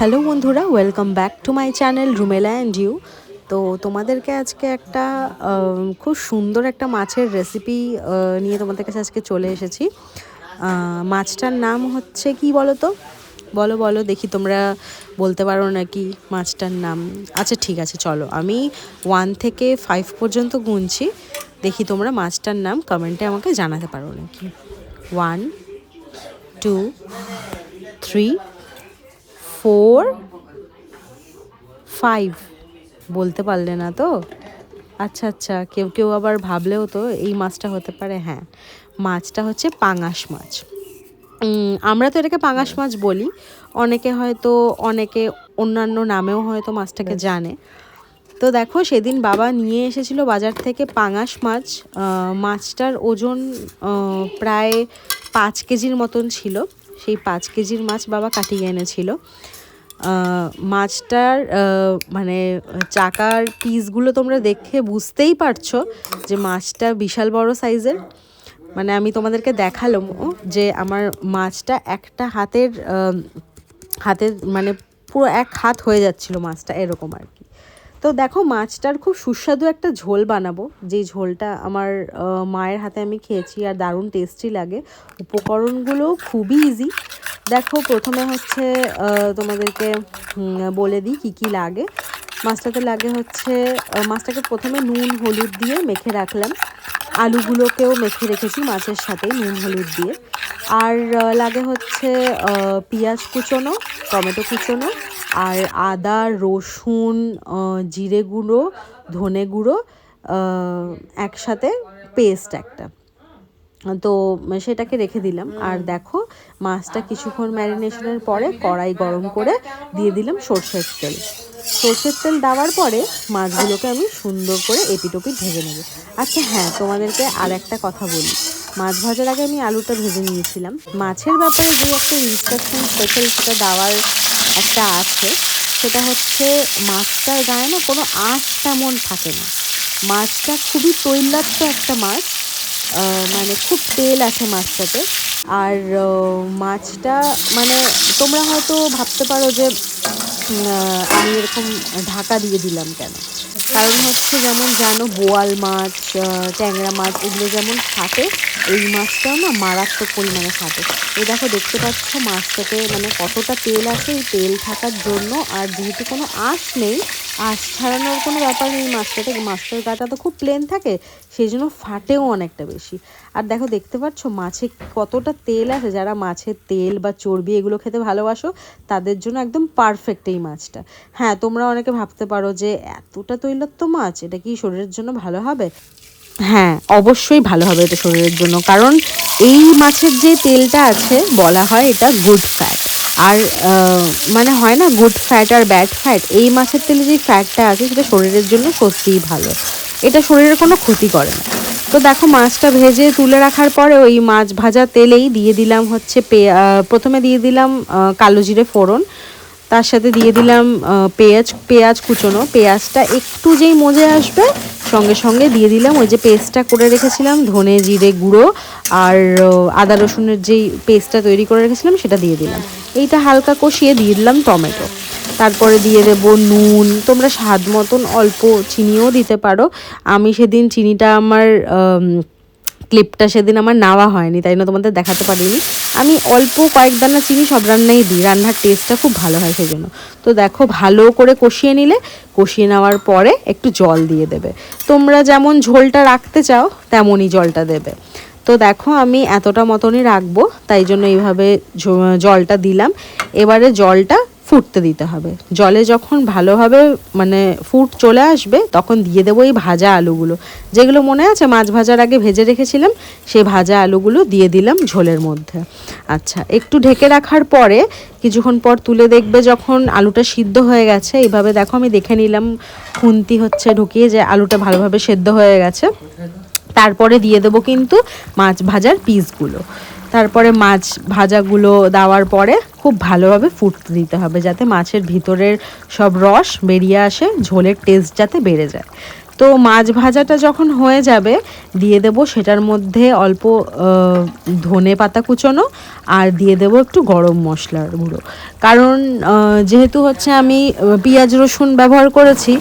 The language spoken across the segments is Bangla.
হ্যালো বন্ধুরা welcome back to my channel Rumela and you তো তোমাদেরকে আজকে একটা খুব সুন্দর একটা মাছের রেসিপি নিয়ে তোমাদের কাছে আজকে চলে এসেছি। মাছটার নাম হচ্ছে কি বলো তো বলো বলো, দেখি তোমরা বলতে পারো নাকি মাছটার নাম। আচ্ছা ঠিক আছে, চলো। আমি ওয়ান থেকে ফাইভ পর্যন্ত গুনছি। দেখি তোমরা মাছটার নাম কমেন্টে আমাকে জানাতে পারো নাকি। One two three four five. বলতে পারলে না তো? আচ্ছা আচ্ছা। কেউ কেউ আবার ভাবলেও তো এই মাছটা হতে পারে হ্যাঁ। মাছটা হচ্ছে পাঙাশ মাছ। আমরা তো এটাকে পাঙাশ মাছ বলি। অনেকে হয়তো অনেকে অন্যান্য নামেও হয়তো মাছটাকে জানে। তো দেখো সেদিন বাবা নিয়ে এসেছিল বাজার থেকে পাঙাশ মাছ। মাছটার ওজন প্রায় পাঁচ কেজির মতন ছিল। সেই পাঁচ কেজির মাছ বাবা কাটিয়ে এনেছিল। মাছটার মানে চাকার পিসগুলো তোমরা দেখে বুঝতেই পারছ যে মাছটা বিশাল বড় সাইজের মানে আমি তোমাদেরকে দেখালাম যে আমার মাছটা একটা হাতের হাতের মানে পুরো এক হাত হয়ে যাচ্ছিল মাছটা, এরকম আর কি। তো দেখো, মাছটার খুব সুস্বাদু একটা ঝোল বানাবো। যে ঝোলটা আমার মায়ের হাতে আমি খেয়েছি আর দারুণ টেস্টি লাগে। উপকরণগুলো খুবই ইজি দেখো, প্রথমে হচ্ছে তোমাদেরকে বলে দিই কী কী লাগে। মাছটাতে লাগে হচ্ছে মাছটাকে প্রথমে নুন, হলুদ দিয়ে মেখে রাখলাম। আলুগুলোকেও মেখে রেখেছি মাছের সাথে নুন, হলুদ দিয়ে। আর লাগে হচ্ছে পেঁয়াজ কুচোনো, টমেটো কুচোনো আর আদা, রসুন জিরে গুঁড়ো, ধনে গুঁড়ো একসাথে পেস্ট একটা। তো সেটাকে রেখে দিলাম। আর দেখো, মাছটা কিছুক্ষণ ম্যারিনেশনের পরে কড়াই গরম করে দিয়ে দিলাম সর্ষের তেল। সর্ষের তেল দেওয়ার পরে মাছগুলোকে আমি সুন্দর করে এপিটোপিট ভেজে নেব। আচ্ছা হ্যাঁ তোমাদেরকে আর একটা কথা বলি। মাছ ভাজার আগে আমি আলুটা ভেজে নিয়েছিলাম। মাছের ব্যাপারে যে একটা ইনস্ট্রাকশন স্পেশাল সেটা দেওয়ার একটা আছে, সেটা হচ্ছে মাছটার গায়ে না কোনো আঁশ তেমন থাকে না। মাছটা খুবই তৈলাক্ত একটা মাছ মানে খুব তেল আছে মাছটাতে। আর মাছটা মানে তোমরা হয়তো ভাবতে পারো যে আমি এরকম ঢাকা দিয়ে দিলাম কেন? কারণ হচ্ছে যেমন জানো, বোয়াল মাছ ট্যাংরা মাছ, এগুলো যেমন ফাটে এই মাছটাও না মারাত্মক পরিমাণে ফাটে এই দেখো, দেখতে পাচ্ছ মাছটাতে মানে কতটা তেল আছে, এই তেল থাকার জন্য, আর যেহেতু কোনো আঁশ নেই আঁশ ছাড়ানোর কোনো ব্যাপার নেই মাছটাতে মাছটার গাটা তো খুব প্লেন থাকে, সেই জন্য ফাটেও অনেকটা বেশি। আর দেখো, দেখতে পাচ্ছ মাছে কতটা তেল আছে? যারা মাছের তেল বা চর্বি এগুলো খেতে ভালোবাসো, তাদের জন্য একদম পারফেক্ট এই মাছটা। হ্যাঁ তোমরা অনেকে ভাবতে পারো যে এতটা তৈলাক্ত মাছ, এটা কি শরীরের জন্য ভালো হবে? হ্যাঁ অবশ্যই ভালো হবে এটা শরীরের জন্য, কারণ এই মাছের যে তেলটা আছে, বলা হয় এটা গুড। আর মানে হয় না গুড ফ্যাট আর ব্যাড ফ্যাট এই মাছের তেলে যে ফ্যাটটা আছে সেটা শরীরের জন্য সত্যিই ভালো। এটা শরীরের কোনো ক্ষতি করে না। তো দেখো মাছটা ভেজে তুলে রাখার পরে ওই মাছ ভাজা তেলেই দিয়ে দিলাম হচ্ছে প্রথমে দিয়ে দিলাম কালো জিরে ফোড়ন, তার সাথে দিয়ে দিলাম পেঁয়াজ পেঁয়াজ কুচোনো। পেঁয়াজটা একটু যেই মজে আসবে, সঙ্গে সঙ্গে দিয়ে দিলাম ওই যে পেস্টটা করে রেখেছিলাম, ধনে জিরে গুঁড়ো আর, আদা রসুনের যেই পেস্টটা তৈরি করে রেখেছিলাম সেটা দিয়ে দিলাম। এইটা হালকা কষিয়ে দিয়ে দিলাম টমেটো। তারপরে দিয়ে দেব নুন। তোমরা স্বাদ মতন অল্প চিনিও দিতে পারো। আমি সেদিন চিনিটা আমার ক্লিপটা সেদিন আমার নেওয়া হয়নি, তাই না তোমাদের দেখাতে পারিনি। আমি অল্প কয়েক দানা চিনি সব রান্নাই দিই, রান্নার টেস্টটা খুব ভালো হয় সেই জন্য তো দেখো, ভালো করে কষিয়ে নিলে, কষিয়ে নেওয়ার পরে একটু জল দিয়ে দেবে। তোমরা যেমন ঝোলটা রাখতে চাও, তেমনই জলটা দেবে। তো দেখো আমি এতটা মতনই রাখব, তাই জন্য এইভাবে জলটা দিলাম। এবারে জলটা ফুটতে দিতে হবে। জলে যখন ভালোভাবে মানে ফুট চলে আসবে, তখন দিয়ে দেবো এই ভাজা আলুগুলো। যেগুলো মনে আছে, মাছ ভাজার আগে ভেজে রেখেছিলাম সেই ভাজা আলুগুলো দিয়ে দিলাম ঝোলের মধ্যে। আচ্ছা একটু ঢেকে রাখার পরে কিছুক্ষণ পর তুলে দেখবে যখন আলুটা সিদ্ধ হয়ে গেছে, এইভাবে দেখো আমি দেখে নিলাম, খুন্তি হচ্ছে ঢুকিয়ে যে আলুটা ভালোভাবে সেদ্ধ হয়ে গেছে। তারপরে দিয়ে দেবো কিন্তু মাছ ভাজার পিসগুলো। তারপরে মাছ ভাজাগুলো দেওয়ার পরে খুব ভালোভাবে ফুটতে দিতে হবে যাতে মাছের ভিতরের সব রস বেরিয়ে আসে, ঝোলের টেস্ট যাতে বেড়ে যায়। তো মাছ ভাজাটা যখন হয়ে যাবে, দিয়ে দেব সেটার মধ্যে অল্প ধনে পাতা কুচোনো আর দিয়ে দেব একটু গরম মশলার গুঁড়ো। কারণ যেহেতু হচ্ছে আমি পেঁয়াজ রসুন ব্যবহার করেছি,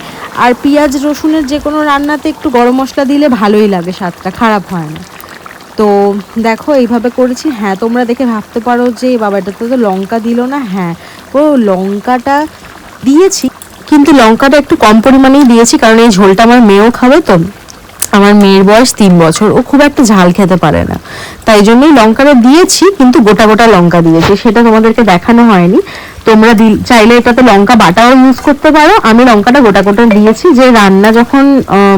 আর পেঁয়াজ রসুনের যে কোনো রান্নাতে একটু গরম মশলা দিলে ভালোই লাগে, স্বাদটা খারাপ হয় না। তো দেখো, এইভাবে করেছি। হ্যাঁ তোমরা দেখে ভাবতে পারো যে বাবা এটাতে তো লঙ্কা দিল না। হ্যাঁ ও লঙ্কাটা দিয়েছি কিন্তু লঙ্কাটা একটু কম পরিমাণেই দিয়েছি, কারণ এই ঝোলটা আমার মেয়েও খাবে তো। আমার মেয়ের বয়স তিন বছর, ও খুব একটা ঝাল খেতে পারে না। তাই জন্যই লঙ্কাটা দিয়েছি, কিন্তু গোটা গোটা লঙ্কা দিয়েছি, সেটা তোমাদেরকে দেখানো হয়নি। তোমরা চাইলে এটাতে লঙ্কা বাটাও ইউজ করতে পারো। আমি লঙ্কাটা গোটা গোটা দিয়েছি, যে রান্না যখন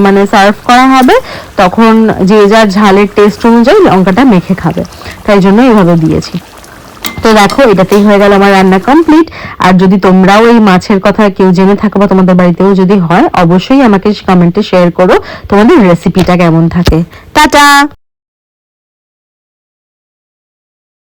মানে সার্ভ করা হবে, তখন যে যার ঝালের টেস্ট অনুযায়ী লঙ্কাটা মেখে খাবে। তাই জন্য এইভাবে দিয়েছি। তো দেখো, এটাতেই হয়ে গেল আমার রান্না কমপ্লিট আর যদি তোমরাও এই মাছের কথা কেউ জেনে থাকো বা তোমাদের বাড়িতেও যদি হয়, অবশ্যই আমাকে কমেন্টে শেয়ার করো তোমাদের রেসিপিটা কেমন থাকে। টাটা!